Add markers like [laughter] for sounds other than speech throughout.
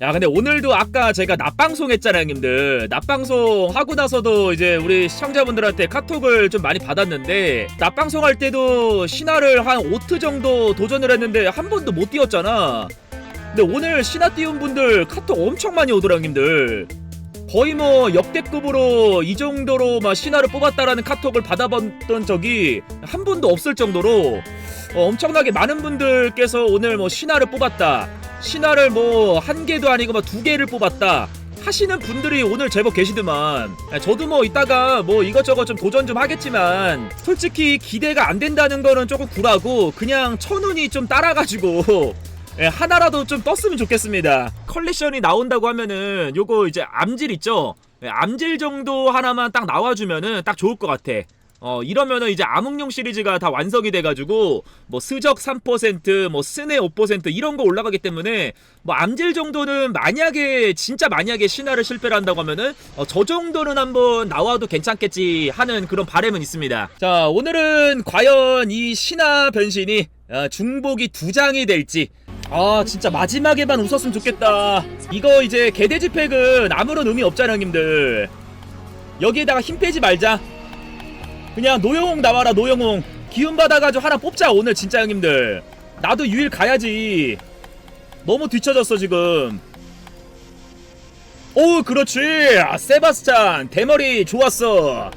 야 근데 오늘도 아까 제가 낮방송 했잖아요 형님들. 낮방송 하고 나서도 이제 우리 시청자분들한테 카톡을 좀 많이 받았는데 낮방송 할 때도 신화를 한 5트 정도 도전을 했는데 한 번도 못 뛰었잖아. 근데 오늘 신화 띄운 분들 카톡 엄청 많이 오더라 형님들. 거의 뭐 역대급으로 이 정도로 막 신화를 뽑았다라는 카톡을 받아봤던 적이 한 번도 없을 정도로 어, 엄청나게 많은 분들께서 오늘 뭐 신화를 뽑았다 신화를 뭐 한 개도 아니고 막 두 개를 뽑았다 하시는 분들이 오늘 제법 계시더만 아, 저도 뭐 이따가 뭐 이것저것 좀 도전 좀 하겠지만 솔직히 기대가 안 된다는 거는 조금 굴하고 그냥 천운이 좀 따라가지고 예, 하나라도 좀 떴으면 좋겠습니다. 컬렉션이 나온다고 하면은 요거 이제 암질 있죠? 예, 암질 정도 하나만 딱 나와주면은 딱 좋을 것 같아 어 이러면은 이제 암흑룡 시리즈가 다 완성이 돼가지고 뭐 스적 3%뭐 스네 5% 이런 거 올라가기 때문에 뭐 암질 정도는 만약에 진짜 만약에 신화를 실패를 한다고 하면은 어, 저 정도는 한번 나와도 괜찮겠지 하는 그런 바램은 있습니다. 자 오늘은 과연 이 신화 변신이 어, 중복이 두 장이 될지 아 진짜 마지막에만 웃었으면 좋겠다. 이거 이제 개돼지 팩은 아무런 의미 없잖아 형님들. 여기에다가 힘 빼지 말자. 그냥 노영웅 나와라 노영웅. 기운 받아가지고 하나 뽑자 오늘 진짜 형님들. 나도 유일 가야지. 너무 뒤쳐졌어 지금. 오 그렇지. 아, 세바스찬 대머리 좋았어.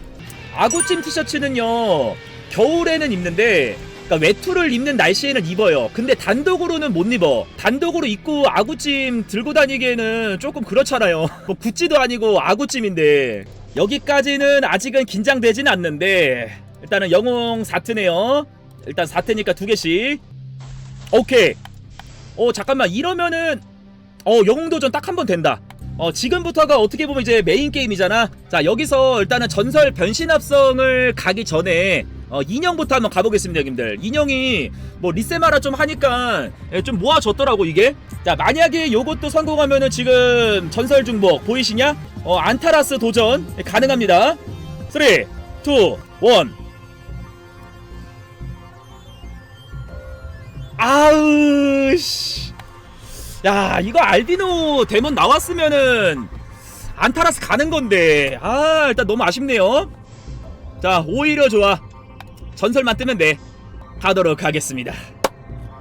아구찜 티셔츠는요 겨울에는 입는데 그러니까 외투를 입는 날씨에는 입어요. 근데 단독으로는 못 입어. 단독으로 입고 아구찜 들고 다니기에는 조금 그렇잖아요. [laughs] 뭐 구찌도 아니고 아구찜인데 여기까지는 아직은 긴장되진 않는데 일단은 영웅 4트네요. 일단 4트니까 두 개씩. 오케이. 어 잠깐만. 이러면은 어 영웅도전 딱 한 번 된다. 어 지금부터가 어떻게 보면 이제 메인 게임이잖아. 자 여기서 일단은 전설 변신 합성을 가기 전에 어 인형부터 한번 가보겠습니다 형님들. 인형이 뭐 리세마라 좀 하니까 예, 좀 모아졌더라고 이게. 자 만약에 요것도 성공하면은 지금 전설 중복 보이시냐 어 안타라스 도전. 예, 가능합니다. 3 2 1 아우 씨. 야 이거 알비노 데몬 나왔으면은 안타라스 가는 건데. 아 일단 너무 아쉽네요. 자 오히려 좋아. 전설만 뜨면 돼. 가도록 하겠습니다.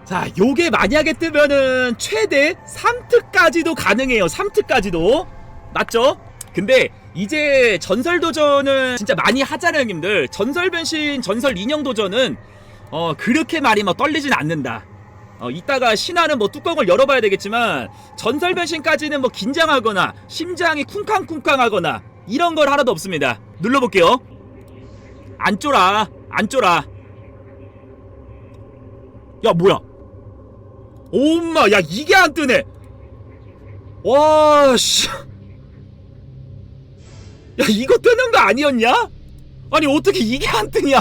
자 요게 만약에 뜨면은 최대 3특까지도 가능해요. 3특까지도. 맞죠? 근데 이제 전설 도전은 진짜 많이 하잖아요 형님들 전설 변신 전설 인형 도전은 어 그렇게 많이 막 떨리진 않는다 어, 이따가 신화는 뭐 뚜껑을 열어봐야 되겠지만 전설 변신까지는 뭐 긴장하거나 심장이 쿵쾅쿵쾅하거나 이런 걸 하나도 없습니다. 눌러볼게요. 안 쫄아, 안 쫄아. 야 뭐야? 엄마, 야 이게 안 뜨네. 와 씨. 야 이거 뜨는 거 아니었냐? 아니 어떻게 이게 안 뜨냐?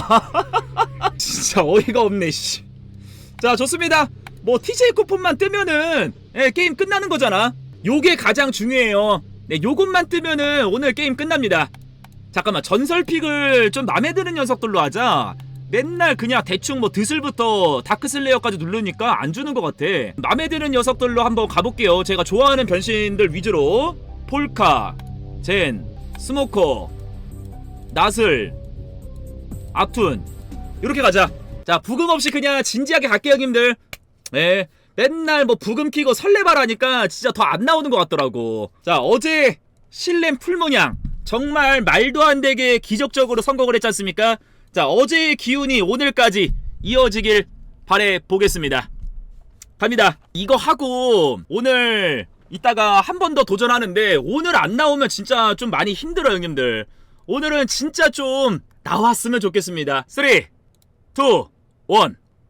[laughs] 진짜 어이가 없네 씨. 자 좋습니다. 뭐 TJ 쿠폰만 뜨면은 예, 게임 끝나는 거잖아. 요게 가장 중요해요. 네, 요것만 뜨면은 오늘 게임 끝납니다. 잠깐만 전설 픽을 좀 마음에 드는 녀석들로 하자. 맨날 그냥 대충 뭐 드슬부터 다크슬레이어까지 누르니까 안 주는 것 같아. 마음에 드는 녀석들로 한번 가볼게요. 제가 좋아하는 변신들 위주로 폴카, 젠, 스모커, 나슬, 아툰 이렇게 가자. 자 부금 없이 그냥 진지하게 갈게요 형님들. 네. 맨날 뭐 부금 키고 설레발하니까 진짜 더 안 나오는 것 같더라고. 자, 어제 실렘 풀모냥 정말 말도 안 되게 기적적으로 성공을 했지 않습니까? 자, 어제의 기운이 오늘까지 이어지길 바래 보겠습니다. 갑니다. 이거 하고 오늘 이따가 한 번 더 도전하는데 오늘 안 나오면 진짜 좀 많이 힘들어요, 형님들. 오늘은 진짜 좀 나왔으면 좋겠습니다. 3, 2, 1,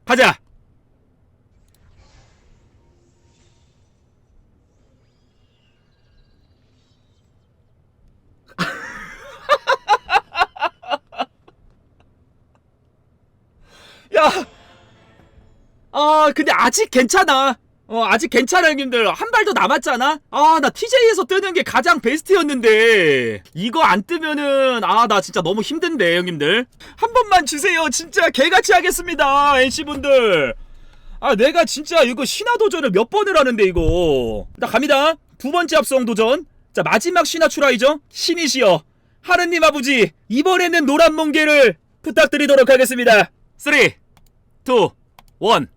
가자! [laughs] 야! 아, 근데 아직 괜찮아. 어, 아직 괜찮아, 형님들. 한 발 더 남았잖아? 아, 나 TJ에서 뜨는 게 가장 베스트였는데. 이거 안 뜨면은, 아, 나 진짜 너무 힘든데, 형님들. 한 번만 주세요. 진짜 개같이 하겠습니다, NC분들. 아, 내가 진짜 이거 신화 도전을 몇 번을 하는데, 이거. 나 갑니다. 두 번째 합성 도전. 자, 마지막 신화 출하이죠. 신이시여. 하느님 아버지, 이번에는 노란 멍게를 부탁드리도록 하겠습니다. 3, 2, 1.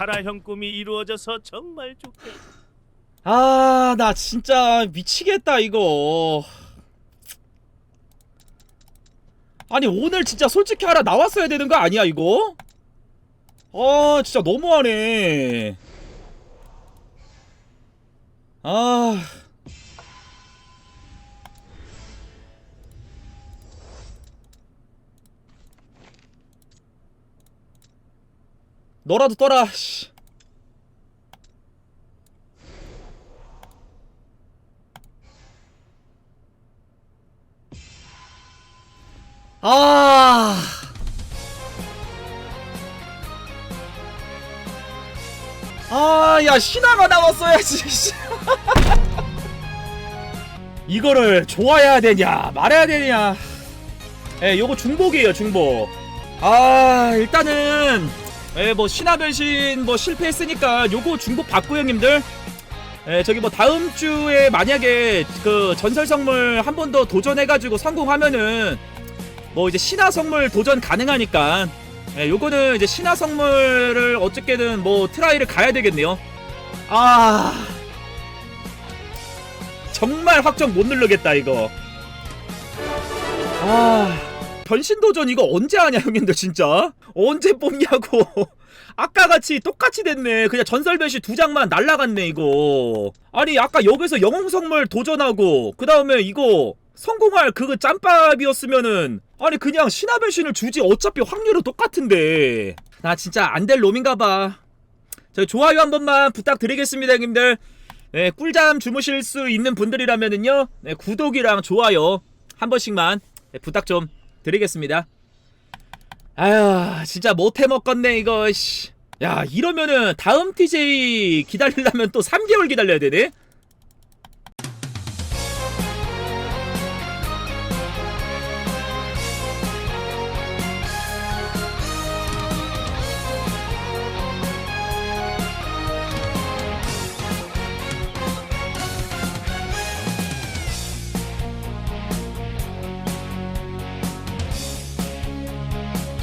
카라 형 꿈이 이루어져서 정말 좋겠다. 아, 나 진짜 미치겠다, 이거. 아니, 오늘 진짜 솔직히 하나 나왔어야 되는 거 아니야, 이거? 아, 진짜 너무하네. 아. 너라도 떠라, 씨. 아. 아, 야, 신화가 나왔어야지. 씨. [laughs] 이거를 좋아해야 되냐, 말해야 되냐. 예, 요거 중복이에요, 중복. 아, 일단은, 예, 뭐, 신화 변신 뭐 실패했으니까 요거 중복 받고 형님들. 예, 저기 뭐 다음 주에 만약에 그 전설 선물 한 번 더 도전해가지고 성공하면은 뭐 이제 신화 선물 도전 가능하니까 예, 요거는 이제 신화 선물을 어떻게든 뭐 트라이를 가야 되겠네요. 아 정말 확정 못 누르겠다 이거. 아 변신 도전 이거 언제 하냐 형님들 진짜? 언제 뽑냐고. [laughs] 아까 같이 똑같이 됐네. 그냥 전설 변신 두 장만 날라갔네 이거. 아니 아까 여기서 영웅 선물 도전하고 그 다음에 이거 성공할 그거 짬밥이었으면은 아니 그냥 신화 변신을 주지 어차피 확률은 똑같은데. 나 진짜 안 될 놈인가봐. 저 좋아요 한 번만 부탁드리겠습니다 형님들. 네, 꿀잠 주무실 수 있는 분들이라면은요. 네, 구독이랑 좋아요 한 번씩만. 네, 부탁 좀 드리겠습니다 아휴 진짜 못해 먹겠네 이거 씨. 야 이러면은 다음 TJ 기다리려면 또 3개월 기다려야 되네